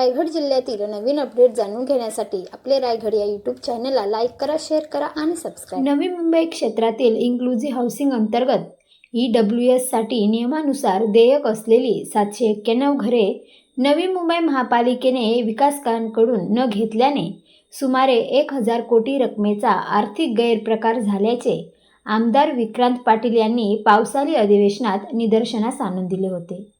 रायगड जिल्ह्यातील नवीन अपडेट जाणून घेण्यासाठी आपले रायगड या यूट्यूब चॅनलला लाईक करा शेअर करा आणि सबस्क्राईब नवी मुंबई क्षेत्रातील इन्क्लुझिव्ह हाऊसिंग अंतर्गत ई डब्ल्यू एससाठी नियमानुसार देयक असलेली सातशे एक्क्याण्णव घरे नवी मुंबई महापालिकेने विकासकांकडून न घेतल्याने सुमारे एक हजार कोटी रकमेचा आर्थिक गैरप्रकार झाल्याचे आमदार विक्रांत पाटील यांनी पावसाळी अधिवेशनात निदर्शनास आणून दिले होते.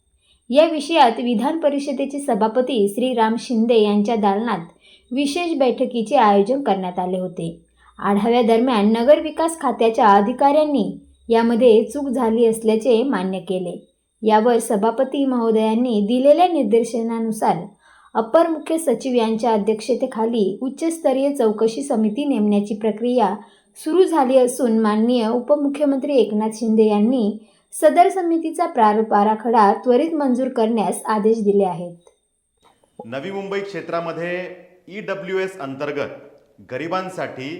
या विषयात विधान परिषदेचे सभापती श्री राम शिंदे यांच्या दालनात विशेष बैठकीचे आयोजन करण्यात आले होते. आढाव्यादरम्यान नगर विकास खात्याच्या अधिकाऱ्यांनी यामध्ये चूक झाली असल्याचे मान्य केले. यावर सभापती महोदयांनी दिलेल्या निर्देशनानुसार अपर मुख्य सचिव यांच्या अध्यक्षतेखाली उच्चस्तरीय चौकशी समिती नेमण्याची प्रक्रिया सुरू झाली असून माननीय उपमुख्यमंत्री एकनाथ शिंदे यांनी सदर समितीचा प्रारूप आराखडा त्वरित मंजूर करण्यास आदेश दिले आहेत. नवी मुंबई क्षेत्रामध्ये ई डब्ल्यू एस अंतर्गत गरिबांसाठी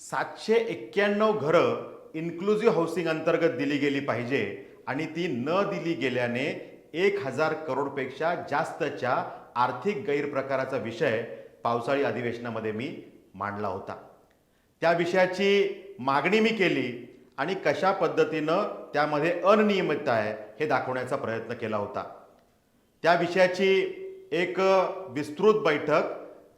सातशे एक्क्याण्णव घरं इन्क्लुझिव्ह हाऊसिंग अंतर्गत दिली गेली पाहिजे आणि ती न दिली गेल्याने एक हजार करोडपेक्षा जास्तच्या आर्थिक गैरप्रकाराचा विषय पावसाळी अधिवेशनामध्ये मी मांडला होता. त्या विषयाची मागणी मी केली. आणि कशा पद्धतीनं त्यामध्ये अनियमितता आहे हे दाखवण्याचा प्रयत्न केला होता. त्या विषयाची एक विस्तृत बैठक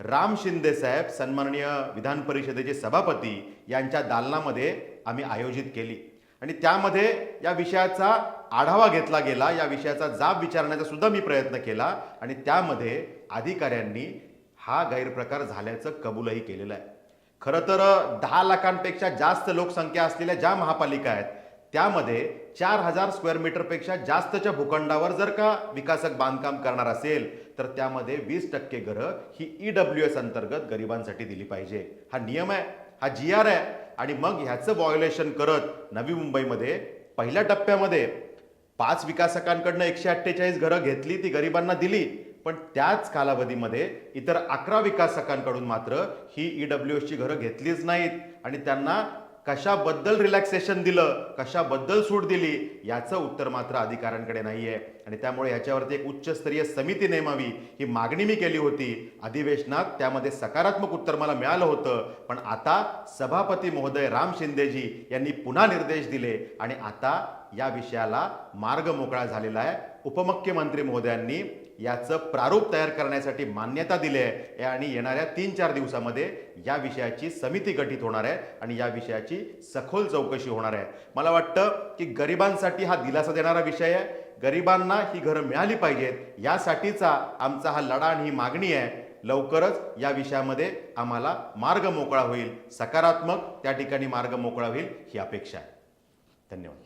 राम शिंदे साहेब सन्माननीय विधान परिषदेचे सभापती यांच्या दालनामध्ये आम्ही आयोजित केली. आणि त्यामध्ये या विषयाचा आढावा घेतला गेला या विषयाचा जाब विचारण्याचा सुद्धा मी प्रयत्न केला आणि त्यामध्ये अधिकाऱ्यांनी हा गैरप्रकार झाल्याचं कबूलही केलेलं आहे. खरं तर दहा लाखांपेक्षा जास्त लोकसंख्या असलेल्या ज्या महापालिका आहेत त्यामध्ये चार हजार स्क्वेअर मीटरपेक्षा जास्तच्या भूखंडावर जर का विकासक बांधकाम करणार असेल तर त्यामध्ये वीस टक्के घरं ही ई डब्ल्यू एस अंतर्गत गरिबांसाठी दिली पाहिजे. हा नियम आहे हा जी आर आहे आणि मग ह्याचं वॉयोलेशन करत नवी मुंबईमध्ये पहिल्या टप्प्यामध्ये पाच विकासकांकडनं एकशे अठ्ठेचाळीस घरं घेतली ती गरिबांना दिली पण त्याच कालावधीमध्ये इतर अकरा विकासकांकडून मात्र ही ई डब्ल्यू एसची घरं घेतलीच नाहीत. आणि त्यांना कशाबद्दल रिलॅक्सेशन दिलं कशाबद्दल सूट दिली याचं उत्तर मात्र अधिकाऱ्यांकडे नाही आहे आणि त्यामुळे ह्याच्यावरती एक उच्चस्तरीय समिती नेमावी ही मागणी मी केली होती. अधिवेशनात त्यामध्ये सकारात्मक उत्तर मला मिळालं होतं. पण आता सभापती महोदय राम शिंदेजी यांनी पुन्हा निर्देश दिले आणि आता या विषयाला मार्ग मोकळा झालेला आहे. उपमुख्यमंत्री महोदयांनी याचं प्रारूप तयार करण्यासाठी मान्यता दिली आहे. आणि येणाऱ्या तीन चार दिवसामध्ये या विषयाची समिती गठीत होणार आहे आणि या विषयाची सखोल चौकशी होणार आहे. मला वाटतं की गरिबांसाठी हा दिलासा देणारा विषय आहे. गरिबांना ही घरं मिळाली पाहिजेत यासाठीचा आमचा हा लढा आणि ही मागणी आहे. लवकरच या विषयामध्ये आम्हाला मार्ग मोकळा होईल. सकारात्मक त्या ठिकाणी मार्ग मोकळा होईल ही अपेक्षा आहे. धन्यवाद.